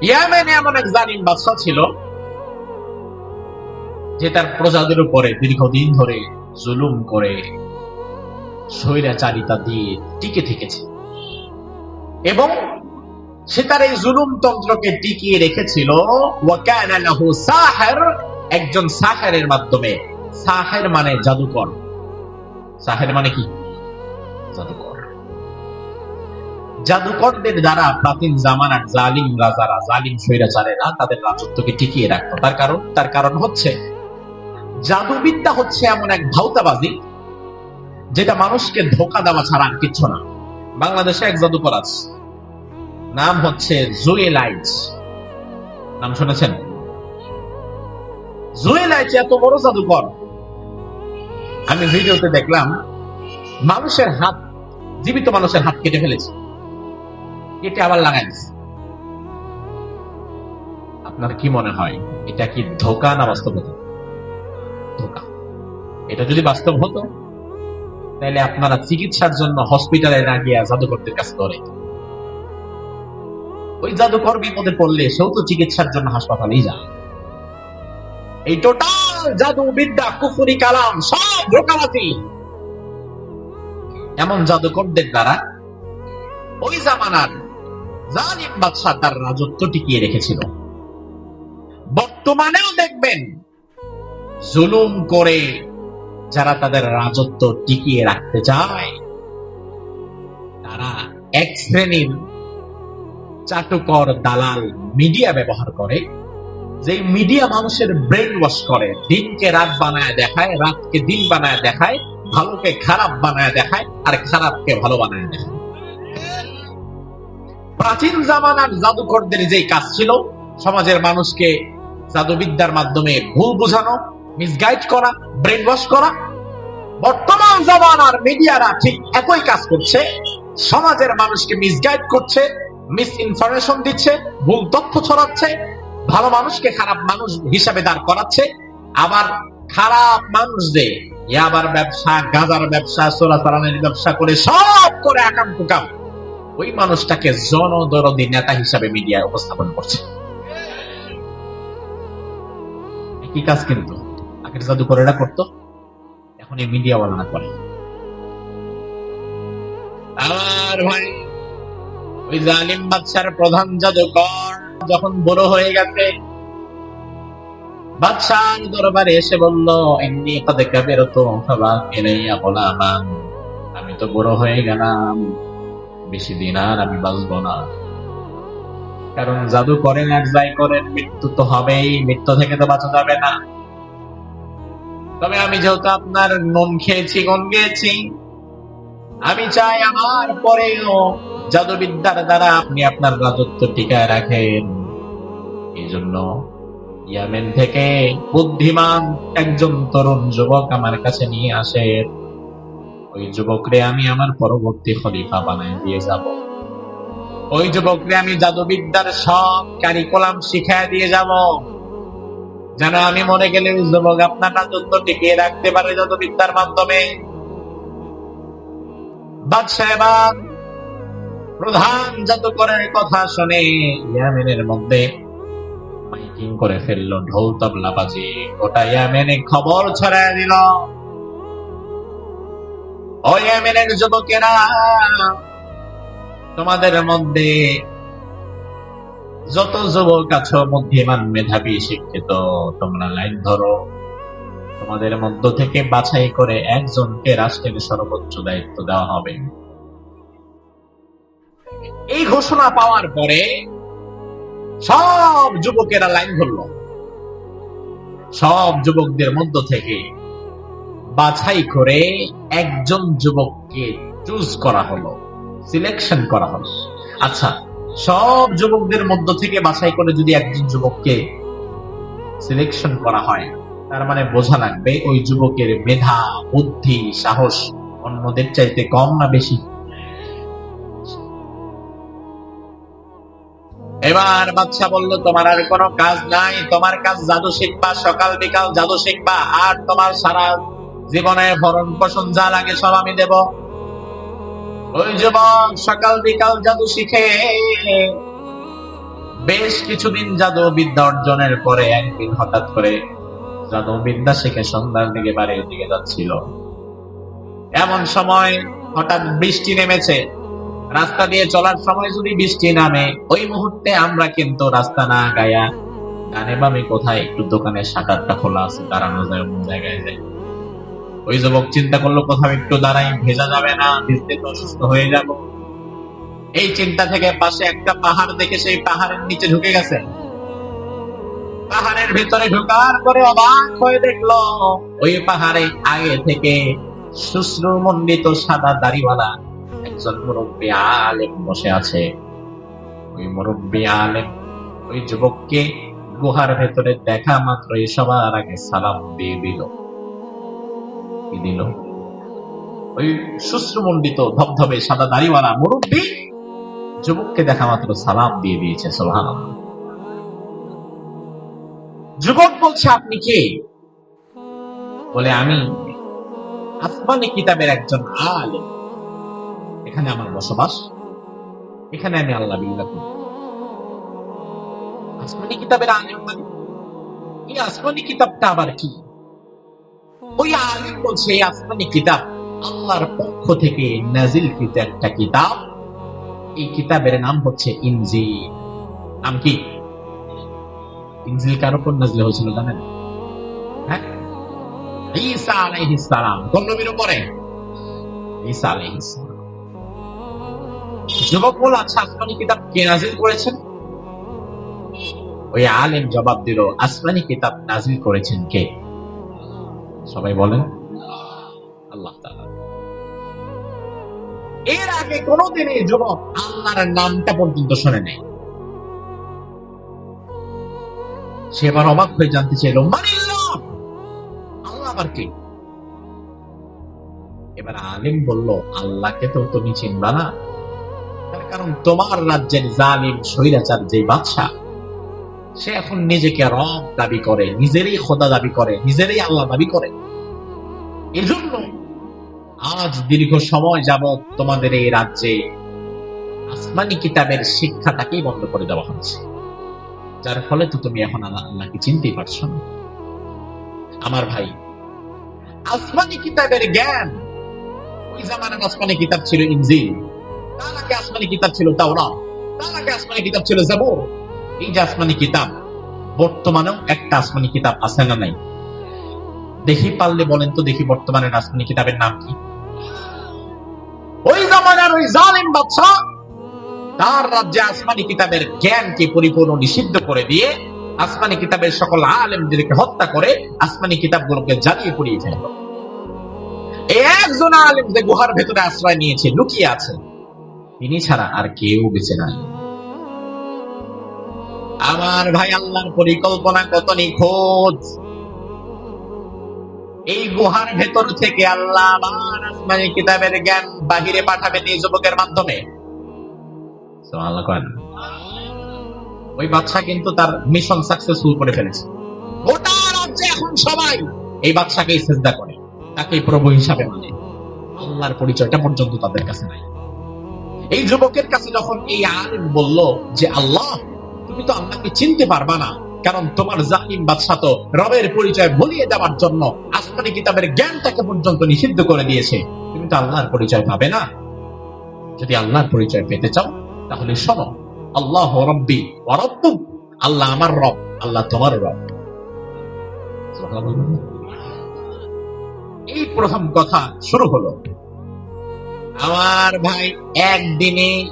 ইয়ামেনে এমন এক জালিম বাদশা ছিল যে তার প্রজাদের উপরে দীর্ঘদিন ধরে জুলুম করে স্বৈরাচারিতা দিয়ে টিকে থেকেছে। এবং সে তার এই জুলুম তন্ত্রকে টিকিয়ে রেখেছিল একজন সাহেরের মাধ্যমে। সাহের মানে জাদুকর। সাহের মানে কি? জাদুকর। জাদুকরদের দ্বারা প্রাচীন জামানার জালিম রাজারা, জালিম স্বৈরাচারেরা তাদের রাজত্বকে টিকিয়ে রাখতো। তার কারণ তার কারণ হচ্ছে, জাদুবিদ্যা হচ্ছে এমন এক ভাউতাবাজি যেটা মানুষকে ধোকা দেওয়া ছাড়া আর কিচ্ছু না। বাংলাদেশে এক জাদুকর আছে নাম হচ্ছে জুয়েলাইট নাম শুনেছেন? জুয়েলাইট এত বড় জাদুকর। আমি ভিডিওতে দেখলাম, মানুষের হাত, জীবিত মানুষের হাত কেটে ফেলেছে। কেটে আবার লাগাই দিছে। আপনার কি মনে হয়, এটা কি ধোকা না বাস্তবতা ধোকা। এটা যদি বাস্তব হতো, তাহলে আপনারা চিকিৎসার জন্য হসপিটালে না গিয়ে জাদুকরদের কাছে ধরে ওই জাদুকর বিপদে পড়লে সেও তো চিকিৎসার জন্য হাসপাতালেই যায়। এই টোটাল জাদু বিদ্যা কুফুরি, কালাম, সব ধোকাবাজি। এমন জাদুকরদের দ্বারা ওই জামানার জালিম বাদশাহ তার রাজত্ব টিকিয়ে রেখেছিল। বর্তমানেও দেখবেন জুলুম করে যারা তাদের রাজত্ব টিকিয়ে রাখতে চায়, তারা এক শ্রেণির চাটুকর দালাল মিডিয়া ব্যবহার করে যে মিডিয়া মানুষের ব্রেন ওয়াশ করে, দিনকে রাত বানায় দেখায়, রাতকে দিন বানায় দেখায়, ভালোকে খারাপ বানায় দেখায়, আর খারাপকে ভালো বানায় দেখায়। প্রাচীন জামানার জাদুকরদের যে কাজ ছিল, সমাজের মানুষকে জাদুবিদ্যার মাধ্যমে ভুল বোঝানো মিসগাইড করা ব্রেন ওয়াশ করা, বর্তমান জামানার মিডিয়ারা ঠিক একই কাজ করছে। সমাজের মানুষকে মিসগাইড করছে মিস ইনফরমেশন দিচ্ছে, ভুল তথ্য ছড়াচ্ছে, ভালো মানুষকে খারাপ মানুষ হিসাবে দাঁড় করাচ্ছে। আবার খারাপ মানুষদের, ইয়াবার ব্যবসা, গাজার ব্যবসা, চোরাচালানের ব্যবসা করে সব করে আকাম কুকাম ওই মানুষটাকে জনদরদি নেতা হিসাবে মিডিয়ায় উপস্থাপন করছে। কি কাজ কিন্তু আগের জাদুকরেরা করতো, এখন এই মিডিয়াওয়ালারা করে। আর ভাই, ওই জালিম বাদশার প্রধান জাদুকর যখন বড় হয়ে গেছে, বাদশার দরবারে এসে বলল এমনি কদে কাবের তো আমি তো বড় হয়ে গেলাম। বেশি দিন আর আমি বাঁচবো না। কারণ জাদু করেন এক যাই করেন মৃত্যু তো হবেই, মৃত্যু থেকে তো বাঁচা যাবে না। তবে আমি যেহেতু আপনার নুন খেয়েছি গন গিয়েছি আমি চাই আমার পরেও জাদুবিদ্যার দ্বারা আপনি আপনার রাজত্ব টিকায় রাখেন। এই জন্য ইয়ামেন থেকে বুদ্ধিমান একজন তরুণ যুবক আমার কাছে নিয়ে আসে ওই যুবকরে আমি আমার পরবর্তী খলিফা বানায় দিয়ে যাব। ওই যুবকরে আমি জাদুবিদ্যার সব কারিকুলাম শিখায় দিয়ে যাব। যেন আমি মনে গেলে ওই যুবক আপনার রাজত্ব টিকিয়ে রাখতে পারে জাদুবিদ্যার মাধ্যমে। বাদশাহ প্রধান জাদুকরের কথা শুনে ইয়ামেনের মধ্যে মাইকিং করে ফেলল ঢোল তবলা বাজি গোটা ইয়ামেনে খবর ছড়ায় দিল। ও যুবকেরা, তোমাদের মধ্যে যত যুবক আছো, বুদ্ধিমান, মেধাবী, শিক্ষিত, তোমরা লাইন ধরো। তোমাদের মধ্য থেকে বাছাই করে একজনকে রাষ্ট্রের সর্বোচ্চ দায়িত্ব দেওয়া হবে। এই ঘোষণা পাওয়ার পরে সব যুবকেরা লাইন ধরল। সব যুবকদের মধ্য থেকে বাছাই করে একজন যুবককে চুজ করা হলো সিলেকশন করা হলো। আচ্ছা সব যুবকদের মধ্য থেকে বাছাই করে যদি একজন যুবককে সিলেকশন করা হয়, তার মানে বোঝা লাগবে ওই যুবকের মেধা, বুদ্ধি, সাহস অন্যদের চাইতে কম না বেশি। এবার বাচ্চা বলল, তোমার আর কোনো কাজ নাই, তোমার কাজ জাদু শিখবা, সকাল বিকাল জাদু শিখবা, আর তোমার সারা জীবনে ভরণ পোষণ যা লাগে সব আমি দেব। ওই যুবক সকাল বিকাল জাদু শিখে, বেশ কিছুদিন জাদু বিদ্যা অর্জনের পরে একদিন হঠাৎ করে জাদু বিদ্যা শিখে সন্ধ্যার দিকে বাড়ির দিকে যাচ্ছিল। এমন সময় হঠাৎ বৃষ্টি নেমেছে। রাস্তা দিয়ে চলার সময় যদি বৃষ্টি নামে, ওই মুহূর্তে আমরা কিন্তু রাস্তা না গায়া ডানে বামে কোথায়, একটু দোকানের শাটারটা খোলা আছে, দাঁড়ানো যায় অন্য জায়গায় যায়। ওই যুবক চিন্তা করল, কোথাও একটু দাঁড়াই, ভেজা যাবে না ভিজতে তো অসুস্থ হয়ে যাব। এই চিন্তা থেকে পাশে একটা পাহাড় দেখে সেই পাহাড়ের নিচে ঢুকে গেছে। পাহাড়ের ভিতরে ঢোকার পরে অবাক হয়ে দেখল, ওই পাহাড়ে আগে থেকে মন্ডিত সাদা দাড়িওয়ালা একজন মুরব্বী আলেম বসে আছে। ওই মুরব্বী আলেম ওই যুবককে গুহার ভেতরে দেখা মাত্রই সবার আগে সালাম দিয়ে দিল। কি দিল। ওই শুশ্রুমণ্ডিত ধবধবে সাদা দাড়িওয়ালা মুরব্বী যুবককে দেখা মাত্র সালাম দিয়ে দিয়েছে সোহান যুবক বলছে, আপনি কে? বলে, আমি আসমানি কিতাবের একজন আলেম। এখানে আমার বসবাস। এখানে আমি আল্লাহ বিল্লাহ করি। আসমানি কিতাবের আলেম মানে এই আসমানি কিতাবটা আবার কি? ওই আলিম বলছে, এই আসমানি কিতাব, আল্লাহর পক্ষ থেকে নাজিলকৃত একটা কিতাব। এই কিতাবের নাম হচ্ছে ইনজিল। নাম কি? ইনজিল কার উপর নাজিল হয়েছিল জানেন? হ্যাঁ? ঈসা আলাইহিস সালাম, কোন নবীর উপরে? ঈসা আলাইহিস যুবক বল আচ্ছা আসমানি কিতাব কে নাজিল করেছেন? ওই আলেম জবাব দিল, আসমানি কিতাব নাজিল করেছেন কে? সবাই বলেন আল্লাহ তাআলা। এর আগে কোনদিন এই যুবক আল্লাহর নামটা পর্যন্ত শোনে নেই সে এবার অবাক হয়ে জানতে চাইল মানিল্লাহ আল্লাহ? আবার কে? এবার আলিম বলল আল্লাহকে তো তুমি চিনবা না। তার কারণ তোমার রাজ্যের জালিম স্বৈরাচার যে বাদশা সে এখন নিজেকে রব দাবি করে, নিজেরই খোদা দাবি করে, নিজেরই আল্লাহ দাবি করে। এজন্য আজ দীর্ঘ সময় যাবৎ তোমাদের এই রাজ্যে আসমানি কিতাবের শিক্ষাটাকেই বন্ধ করে দেওয়া হচ্ছে। যার ফলে তো তুমি এখন আল্লাহকে চিনতেই পারছ না। আমার ভাই, আসমানি কিতাবের জ্ঞান ওই জামানার আসমানি কিতাব ছিল ইনজিল, তার আগে আসমানি কিতাব ছিল তাওরাত, তার আগে আসমানি কিতাব ছিল জাবুর। এই যে আসমানি কিতাব, বর্তমানেও একটা আসমানি কিতাব আছে না নাই? দেখি পারলে বলেন তো দেখি বর্তমানের আসমানি কিতাবের নাম কি? ওই জামানার ওই জালিম বাদশা তার রাজ্যে আসমানি কিতাবের জ্ঞানকে পরিপূর্ণ নিষিদ্ধ করে দিয়ে আসমানি কিতাবের সকল আলেমদেরকে হত্যা করে আসমানি কিতাবগুলোকে জ্বালিয়ে পুড়িয়ে ফেলল। একজন আলেম যে গুহার ভেতরে আশ্রয় নিয়েছে, লুকিয়ে আছে, তিনি ছাড়া আর কেউ বেঁচে নাই। আমার ভাই আল্লাহর পরিকল্পনা কত নিখোঁজ? এই গুহার ভেতর থেকে আল্লাহ আবার আসমানি কিতাবের জ্ঞান বাহিরে পাঠাবেন এই যুবকের মাধ্যমে। ওই বাচ্চা কিন্তু তার মিশন সাকসেসফুল করে ফেলেছে। গোটা রাজ্যে এখন সবাই এই করে। তাকে প্রভু হিসাবে মানে। আল্লাহর পরিচয়টা পর্যন্ত তাদের কাছে নাই। এই যুবকের কাছে যখন এই আলিম বলল যে, আল্লাহ তুমি তো আল্লাহকে চিনতে পারবা না। কারণ তোমার জালিম বাদশা তো রবের পরিচয় ভুলিয়ে দেওয়ার জন্য আসমানি কিতাবের জ্ঞানটাকে পর্যন্ত নিষিদ্ধ করে দিয়েছে। তুমি তো আল্লাহর পরিচয় পাবে না। যদি আল্লাহর পরিচয় পেতে চাও, তাহলে শোনো, আল্লাহ রব্বি ওয়ারব্বু আল্লাহ আমার রব, আল্লাহ তোমার রব। এই প্রথম কথা শুরু হলো। আমার ভাই একদিনে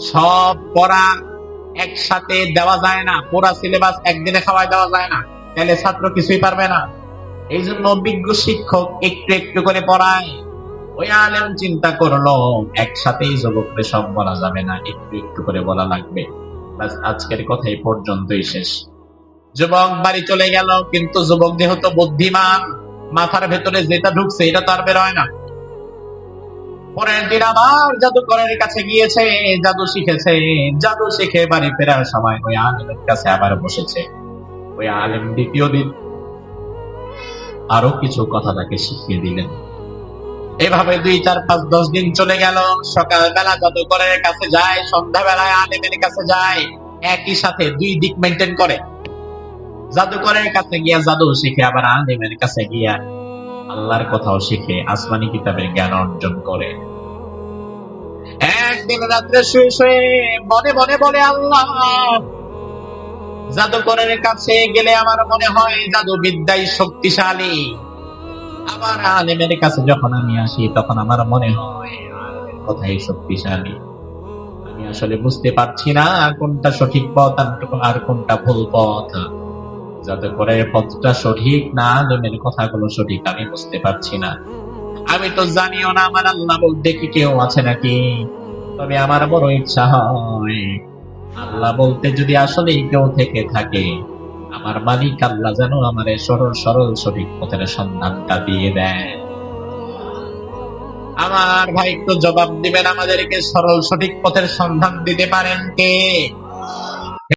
সব পড়া একসাথে দেওয়া যায় না। পুরা সিলেবাস একদিনে খাওয়াই দেওয়া যায় না। তাহলে ছাত্র কিছুই পারবে না। এই জন্য অভিজ্ঞ শিক্ষক একটু একটু করে পড়ায়। ওই আলেম চিন্তা করল একসাথে এই যুবককে সব বলা যাবে না, একটু একটু করে বলা লাগবে। আজকের কথা এই পর্যন্তই শেষ। যুবক বাড়ি চলে গেল, কিন্তু যুবক যেহেতু বুদ্ধিমান, মাথার ভেতরে যেটা ঢুকছে, এটা তো আর বেরোয় না। পরের দিন আবার জাদুকরের কাছে গিয়েছে, জাদু শিখেছে, জাদু শিখে বাড়ি ফেরার সময় ওই আলেমের কাছে আবার বসেছে। ওই আলেম দ্বিতীয় দিন আরও কিছু কথা তাকে শিখিয়ে দিলেন। এভাবে দুই, চার, পাঁচ, দশ দিন চলে গেল। সকালবেলা জাদুকরের কাছে যায়, সন্ধ্যাবেলায় আলেমের কাছে যায়, একই সাথে দুই দিক মেনটেন করে। জাদুকরের কাছে গিয়া জাদু শিখে আবার আলিমের কাছে গিয়া আল্লাহর কথাও শিখে আসমানি কিতাবের জ্ঞান অর্জন করে। একদিন রাত্রে শুয়ে শুয়ে মনে মনে বলে, আল্লাহ, জাদুকরের কাছে গেলে আমার মনে হয় জাদু বিদ্যাই শক্তিশালী। আবার আলেমের কাছে যখন আমি আসি, তখন আমার মনে হয় কথাই শক্তিশালী। আমি আসলে বুঝতে পারছি না কোনটা সঠিক পথ আর কোনটা ভুল পথ। জাদুকরের পথটা সঠিক না আলেমের কথাগুলো সঠিক, আমি বুঝতে পারছি না। আমি তো জানিও না, আমার আল্লাহ বলতে কি কেউ আছে নাকি? তবে আমার বড় ইচ্ছা হয়, আল্লাহ বলতে যদি আসলে কেউ থেকে থাকে, আমার মালিক আল্লাহ যেন আমার সরল সরল সঠিক পথের সন্ধানটা দিয়ে দেয়। আমার ভাই একটু জবাব দিবেন, আমাদেরকে সরল সঠিক পথের সন্ধান দিতে পারেন কে?